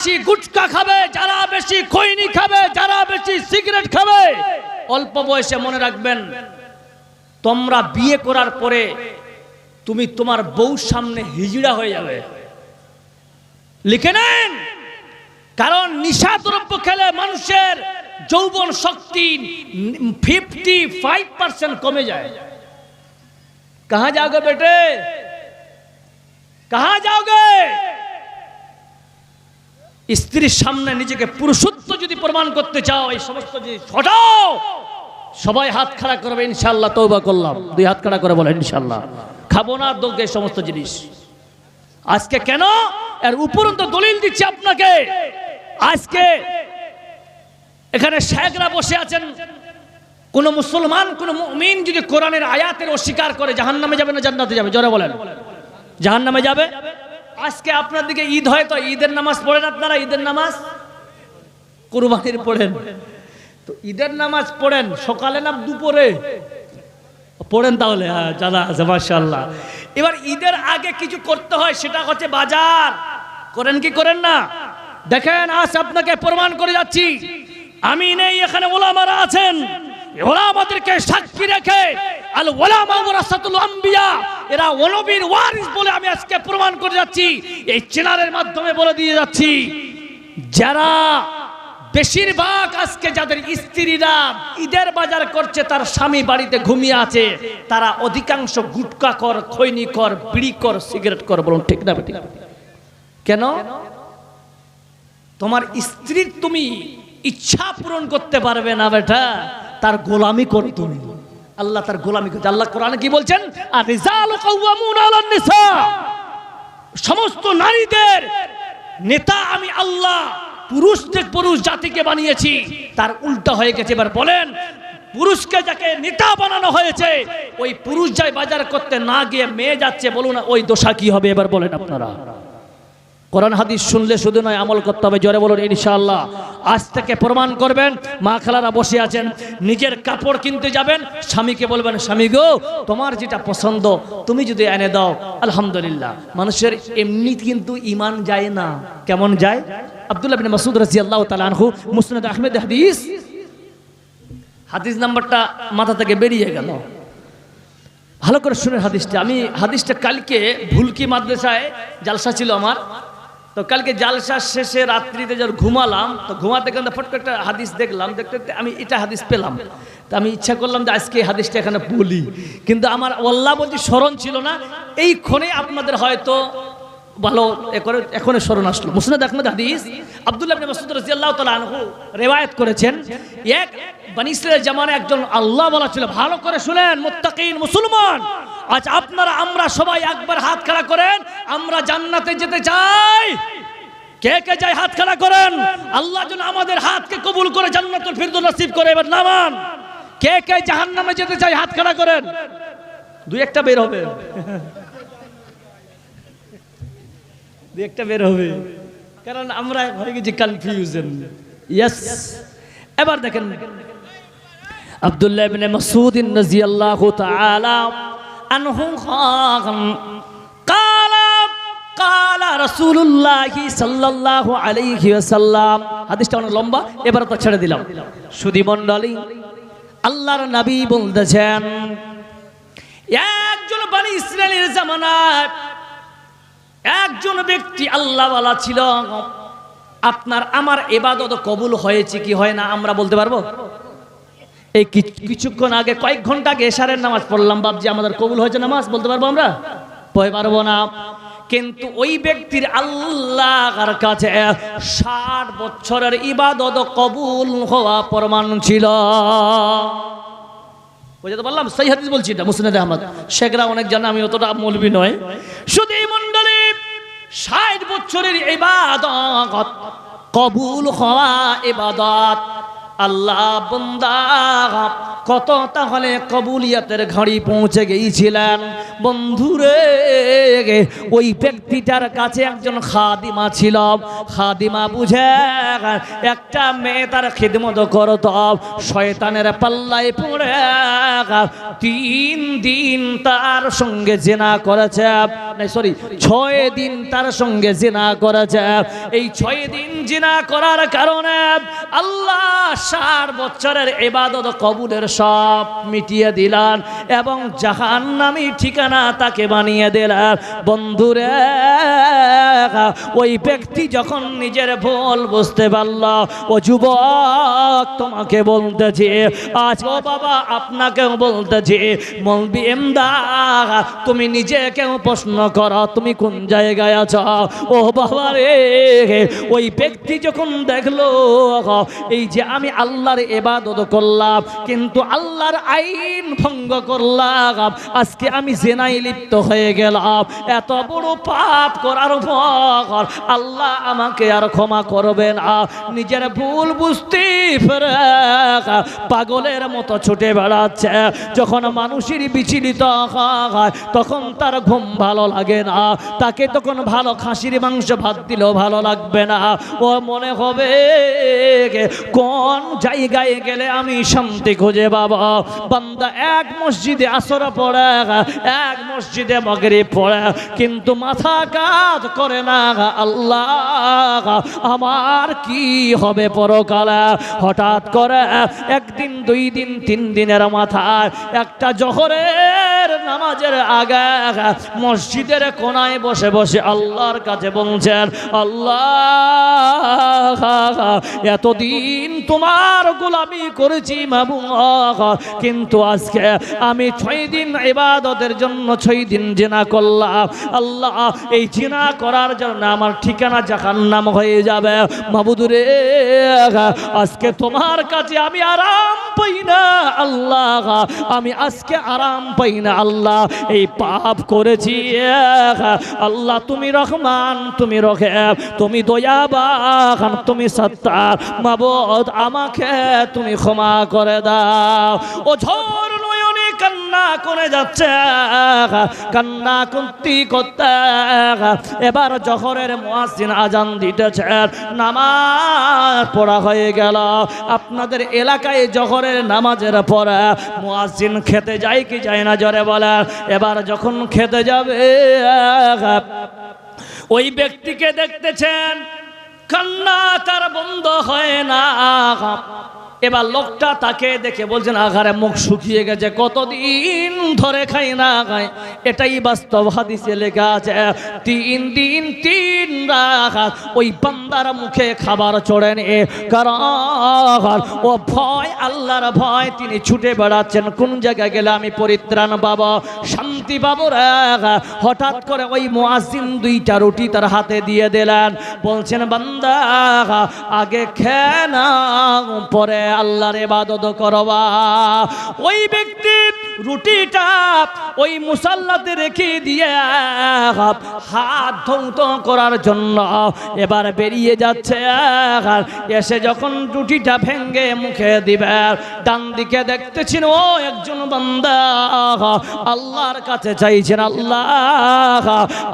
বেশি গুটকা খাবে, যারা বেশি খৈনি খাবে, যারা বেশি সিগারেট খাবে, অল্প বয়সে মনে রাখবেন, তোমরা বিয়ে করার পরে তুমি তোমার বউ সামনে হিজড়া হয়ে যাবে। লিখে নেন। কারণ নিশা দ্রব্য খেলে মানুষের যৌবন শক্তি ফিফটি ফাইভ পার্সেন্ট কমে যায়। কাহা যাওগে বেটে? কাহা যাওগে? স্ত্রীর সামনে নিজেকে পুরুষত্ব যদি প্রমাণ করতে চাও, এই সমস্ত জিনিস হটাও। সবাই হাত খাড়া করবে ইনশাল্লাহ তৌবা করলাম। দুই হাত খাড়া করে বলে ইনশাল্লাহ খাব না দোগ এই সমস্ত জিনিস। আজকে কেন? এর উপরন্ত দলিল দিচ্ছি আপনাকে। আজকে এখানে শেখরা বসে আছেন। কোন মুসলমান, কোন মুমিন যদি কোরআনের আয়াতের অস্বীকার করে, জাহান্নামে যাবে না জান্নাতে যাবে? জোরে বলেন। জাহান্নামে যাবে? আজকে আপনার দিকে ঈদ হয় তো ঈদের নামাজ পড়েন আপনারা? ঈদের নামাজ? কুরবানির পড়েন। তো ঈদের নামাজ পড়েন সকালে না দুপুরে? পড়েন তাহলে হ্যাঁ জানা আছে মাশাল্লাহ এবার ঈদের আগে কিছু করতে হয়, সেটা হচ্ছে বাজার। করেন কি করেন না? দেখেন, আজ আপনাকে প্রমাণ করে যাচ্ছি। আমি নেই, এখানে ওলামারা আছেন। ওরা আমাদেরকে সাক্ষী রেখে আল ওলামা ওরাসাতুল আম্বিয়া এরা ওনবীর ওয়ারিস বলে আমি আজকে প্রমাণ করে যাচ্ছি, এই চ্যানেলের মাধ্যমে বলে দিয়ে যাচ্ছি। যারা বেশিরভাগ আজকে যাদের স্ত্রীরা ঈদের বাজার করছে, তার স্বামী বাড়িতে ঘুমিয়ে আছে, তারা অধিকাংশ গুটকা কর, খৈনি কর, বিড়ি কর, সিগারেট কর, বলুন ঠিক না ঠিক কেন? তোমার স্ত্রীর তুমি ইচ্ছা পূরণ করতে পারবে না বেটা। তার গোলামি করো তুমি। আল্লাহ তার গোলামি করছে আল্লাহ কোরআনে কি বলছেন? সমস্ত নারীদের নেতা আমি আল্লাহ পুরুষদের পুরুষ জাতিকে বানিয়েছি, তার উল্টা হয়ে গেছে। এবার বলেন, পুরুষকে যাকে নেতা বানানো হয়েছে, ওই পুরুষ যাই বাজার করতে না গিয়ে মেয়ে যাচ্ছে, বলুন ওই দোষা কি হবে? এবার বলেন আপনারা। কোরআন হাদিস শুনলে শুধু নয় আমল করতে হবে। জোরে বলুন, ইনশাআল্লাহ। আজ থেকে প্রমাণ করবেন, মা খালারা বসে আছেন, নিজের কাপড় কিনতে যাবেন, স্বামীকে বলবেন, স্বামী গো, তোমার যেটা পছন্দ, তুমি যদি এনে দাও। আলহামদুলিল্লাহ। মানুষের এমনি কিন্তু ইমান যায় না। কেমন যায়? আব্দুল্লাহ বিন মাসুদ রাদিয়াল্লাহু তাআলা আনহু, মুসনাদ আহমেদ হাদিস। হাদিস নাম্বারটা মাথা থেকে বেরিয়ে গেল। ভালো করে শুনে হাদিসটা। আমি হাদিসটা কালকে ভুলকি মাদ্রাসায় জালসা ছিল আমার। তো কালকে জালসা শেষে রাত্রিতে যখন ঘুমালাম, তো ঘুমাতে গেলে ফট করে একটা হাদিস দেখলাম, দেখতে দেখতে আমি এটা হাদিস পেলাম। তা আমি ইচ্ছা করলাম যে আজকে এই হাদিসটা এখানে বলি। কিন্তু আমার আল্লাহ বলছি স্মরণ ছিল না। এই ক্ষণে আপনাদের হয়তো ভালো করে, এখন স্মরণ আসলো। মুসনাদ আহমদ হাদিস আব্দুল্লাহ ইবনে মাসউদ রাদিয়াল্লাহু তাআলা আনহু রিওয়ায়াত করেছেন। এক, বনি ইসরাইলের জামানায় একজন আল্লাহ বলা ছিল, ভালো করে শুনেন, মুত্তাকিন, মুসলমান। আজ আপনারা, আমরা সবাই একবার হাত খাড়া করেন, আমরা জান্নাতে যেতে চাই। কে কে যাই হাত খাড়া করেন? আল্লাহ যেন আমাদের হাতকে কবুল করে জান্নাতুল ফিরদৌস নসিব করে, এবার নামান। কে কে জাহান্নামে যেতে চাই হাত খাড়া করেন? দুই একটা বের হবে। দুই একটা বের হবে। কারণ আমরা হয়ে গেছি কনফিউশন ইয়েস এবার দেখেন, আব্দুল্লাহ ইবনে মাসউদ রাদিয়াল্লাহু তাআলা আনহু রাসূলুল্লাহি সাল্লাল্লাহু আলাইহি ওয়াসাল্লাম। হাদিসটা অনেক লম্বা, এবারে তো ছেড়ে দিলাম। সুধী মণ্ডলী, আল্লাহর নবী বলতেছেন, একজন বানি ইসরায়েলের জামানায় একজন ব্যক্তি আল্লাহওয়ালা ছিল। আপনার আমার এবাদত কবুল হয়েছে কি হয় না আমরা বলতে পারব? এই কিছু- কিছুক্ষণ আগে, কয়েক ঘণ্টা আগে এশারের নামাজ পড়লাম বাবজি আমাদের কবুল হয়েছে নামাজ, বলতে পারব আমরা? বলতে পারব না। কিন্তু ওই ব্যক্তির আল্লাহর কাছে ষাট বছরের ইবাদত কবুল হওয়া প্রমাণ ছিল। বুঝতে পারলাম? সেই হাদিস বলছি এটা, মুসনাদ আহমদ। শেখরা অনেক জানে, আমি অতটা মৌলবি নয়। শুধু এই ষাট বছরের ইবাদত কবুল হওয়া ইবাদত। আল্লাহ বন্দা, কত তাহলে কবুলিয়াতের ঘড়ি পৌঁছে গিয়েছিলেন? বন্ধুরে, ওই ব্যক্তিটার কাছে একজন খাদিমা ছিল। খাদিমা বুঝে, একটা মেয়ে তার খিদমত করত, শয়তানের পাল্লায় পড়ে, তিন দিন তার সঙ্গে জেনা করেছে। সরি ছয় দিন তার সঙ্গে জেনা করেছে। এই ছয় দিন জেনা করার কারণে আল্লাহ ষাট বছরের এবাদত কবুলের সব মিটিয়ে দিলান এবং জাহান নামি ঠিকানা তাকে বানিয়ে দিলেন। বন্ধুরে, ওই ব্যক্তি যখন নিজের ভুল বুঝতে পারল, ও যুবক তোমাকে বলতেছি, আজ ও বাবা আপনাকেও বলতেছি মলবি এমদা তুমি নিজেকেও প্রশ্ন করো, তুমি কোন জায়গায় আছো? ও বাবা রে ওই ব্যক্তি যখন দেখল, এই যে আমি আল্লাহর এবাদত করলাম, কিন্তু আল্লাহর আইন ভঙ্গ করলাম। আজকে আমি জেনাই লিপ্ত হয়ে গেলাম। এত বড় পাপ করার পর আল্লাহ আমাকে আর ক্ষমা করবে না। নিজের ভুল বুঝতে ফেরে পাগলের মতো ছুটে বেড়াচ্ছে। যখন মানুষের বিচলিত হয়, তখন তার ঘুম ভালো লাগে না। তাকে তখন ভালো খাসির মাংস ভাত দিলেও ভালো লাগবে না। ও মনে হবে কোন জায়গায় গেলে আমি শান্তি খুঁজে বাবা বান্দা এক মসজিদে আসর পড়ে, এক মসজিদে মগরি পড়ে, কিন্তু মাথা কাজ করে না। আল্লাহ, আমার কি হবে পরকালে? হঠাৎ করে একদিন, দুই দিন, তিন দিনের মাথায় একটা জহরের নামাজের আগে মসজিদের কোনায় বসে বসে আল্লাহর কাছে বলছেন, আল্লাহ এতদিন তোমার গোলামি করেছি মাবু কিন্তু আজকে আমি ছয় দিন এবাদতের জন্য ছয় দিন জেনা করলাম। আল্লাহ, এই জিনা করার জন্য আমার ঠিকানা জাহান্নাম হয়ে যাবে। মাবুদুরে আজকে তোমার কাছে আমি আরাম পাই না, আল্লাহ। আমি আজকে আরাম পাই না, আল্লাহ। এই পাপ করেছি আল্লাহ, তুমি রহমান, তুমি রহে তুমি দয়াবান, তুমি সত্তার মাবদ, আমাকে তুমি ক্ষমা করে দাও। ও ঝড় নয়নে কান্না করে যাচ্ছে, কান্না কুন্তি করতে। এবার জহরের মুয়াজ্জিন আজান দিতেছে, নামাজ পড়া হয়ে গেল। আপনাদের এলাকায় জহরের নামাজের পরে মুয়াজ্জিন খেতে যায় কি যায় না জরে বলে। এবার যখন খেতে যাবে, ওই ব্যক্তিকে দেখতেছেন কান্না তার বন্ধ হয় না। এবার লোকটা তাকে দেখে বলছেন আঘারে মুখ শুকিয়ে গেছে, কতদিন ধরে খাই না খাই? এটাই বাস্তব হাদিসে লেখা আছে, তিন দিন তিন রাত ওই বান্দার মুখে খাবার চড়ে নে কারণ ও ভয়, আল্লাহর ভয়, তিনি ছুটে বেড়াচ্ছেন, কোন জায়গায় গেলে আমি পরিত্রাণ পাবো? শান্তি রে হঠাৎ করে ওই মুয়াজিন দুইটা রুটি তার হাতে দিয়ে দিলেন, বলছেন, বান্দা আগে খেয়ে না পরে আল্লাহর ইবাদত করবা। ওই ব্যক্তি রুটিটা ওই মুসাল্লাতে রেখে দিয়ে হাত ধৌত করার জন্য এবার বেরিয়ে যাচ্ছে। এসে যখন রুটিটা ভেঙ্গে মুখে দিবে, ডান দিকে দেখতেছেন ও একজন বান্দা। আল্লাহর কাছে চাইছেন, আল্লাহ,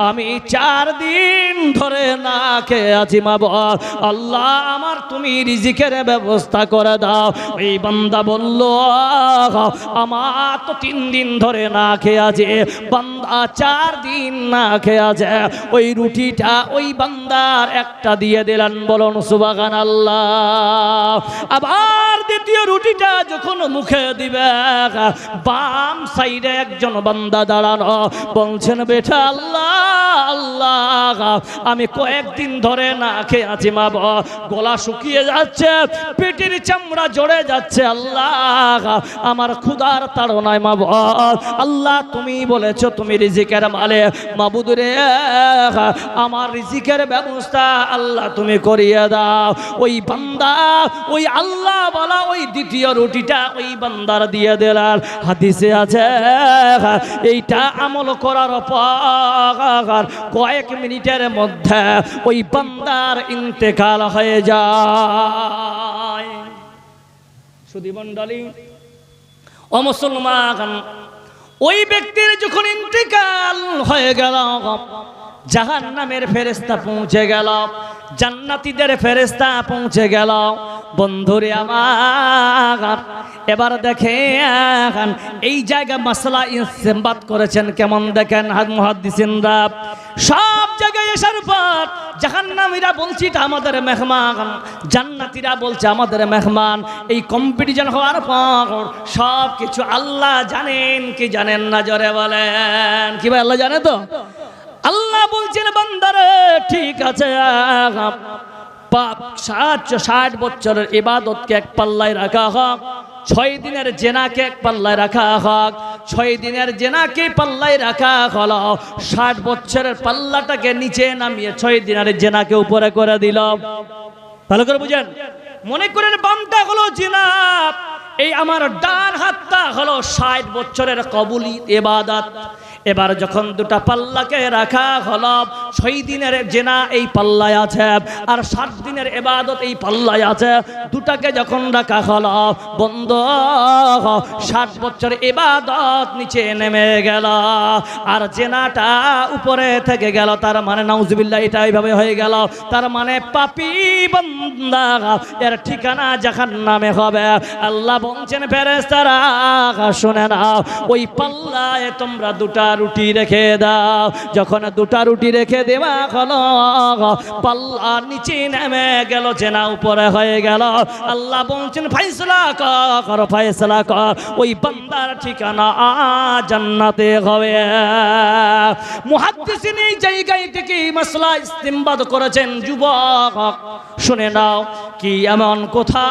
আমি চার দিন ধরে না খেয়ে আছি মা বল। আল্লাহ, আমার তুমি রিজিকের ব্যবস্থা করে দাও। ওই বান্দা বলল আমার তো তিন দিন ধরে না খেয়ে আছে। বান্দা চার দিন না খেয়ে আছে। ওই রুটিটা ওই বান্দার একটা দিয়ে দিলেন। বলুন সুবাগান আল্লাহ আবার দ্বিতীয় রুটিটা যখন মুখে দিবে, বাম সাইডে একজন বান্দা দাঁড়ানো, বলছেন, বেটা আল্লাহ আল্লাহ, আমি কয়েকদিন ধরে না খেয়ে আছি মা গলা শুকিয়ে যাচ্ছে, পেটের চামড়া জড়ে যাচ্ছে, আল্লাহ, আমার ক্ষুধার তাড়নায় মা আল্লাহ, তুমি বলেছ তুমি রিজিকের মালে। মাবুদরে আমার রিজিকের ব্যবস্থা আল্লাহ তুমি করিয়ে দাও। ওই বান্দা, ওই আল্লাহ বলা ওই দ্বিতীয় রুটিটা ওই বান্দার দিয়ে দিলার হাদিসে আছে, এইটা আমল করার পর কয়েক মিনিটের মধ্যে ওই বান্দার ইন্তেকাল হয়ে যায়। সুদী মণ্ডলী, ও মুসলমান, ওই ব্যক্তির যখন ইন্তিকাল হয়ে গেল জাহান নামের ফেরেস্তা পৌঁছে গেল। জান্নাতীদের ফেরেস্তা পৌঁছে গেল। বন্ধুরে আমার, এবার দেখেন, এই জায়গা মাসলা ইসেমবাদ করেছেন কেমন দেখেন হাত মুহাদ্দিসিনরা সব জায়গায় আসার পর জাহান্নামীরা বলছি, এটা আমাদের মেহমান। জান্নাতীরা বলছে, আমাদের মেহমান। এই কম্পিটিশন হওয়ার পর সব কিছু আল্লাহ জানেন কি জানেন না, জরে বলেন। কি ভাই, আল্লাহ জানে তো? আল্লাহ বলছেন, বান্দারে, ঠিক আছে পাপ সাতশো ষাট বছরের ইবাদতকে এক পাল্লায় রাখা হোক, ছয় দিনের জেনাকে এক পাল্লায় রাখা হোক, ছয় দিনের জেনাকে পাল্লায় রাখা হলো। ষাট বছরের পাল্লাটাকে নিচে নামিয়ে ছয় দিনের জেনাকে উপরে করে দিল। ভালো করে বুঝেন। মনে করেন বামটা হলো জেনা এই আমার ডান হাতটা হলো ষাট বছরের কবুলি এবাদাত এবার যখন দুটা পাল্লাকে রাখা হলো, ছয় দিনের জেনা এই পাল্লায় আছে আর সাত দিনের এবাদত এই পাল্লায় আছে। দুটাকে যখন রাখা হলো, বন্ধ ষাট বছর এবাদত নিচে নেমে গেল আর জেনাটা উপরে থেকে গেল। তার মানে নাউজবিল্লা এটা এইভাবে হয়ে গেল। তার মানে পাপি বন্দা, এর ঠিকানা যখন নামে হবে। আল্লাহ বলছেন ফেরেস্তারা শুনে নাও, ওই পাল্লায় তোমরা দুটা রুটি রেখে দাও। যখন দুটা রুটি রেখে দেওয়া হলো পাল্লা নিচে নেমে গেল, চেনা উপরে হয়ে গেল। আল্লাহ বলছেন ফাইসলা কর ফাইসলা কর। ওই বান্দার ঠিকানা জান্নাতে হবে। মুহাদ্দিসিন এই জায়গায় থেকে মাসলা ইস্তেমবাদ করেছেন যুবক। শুনে নাও, কি এমন কথা।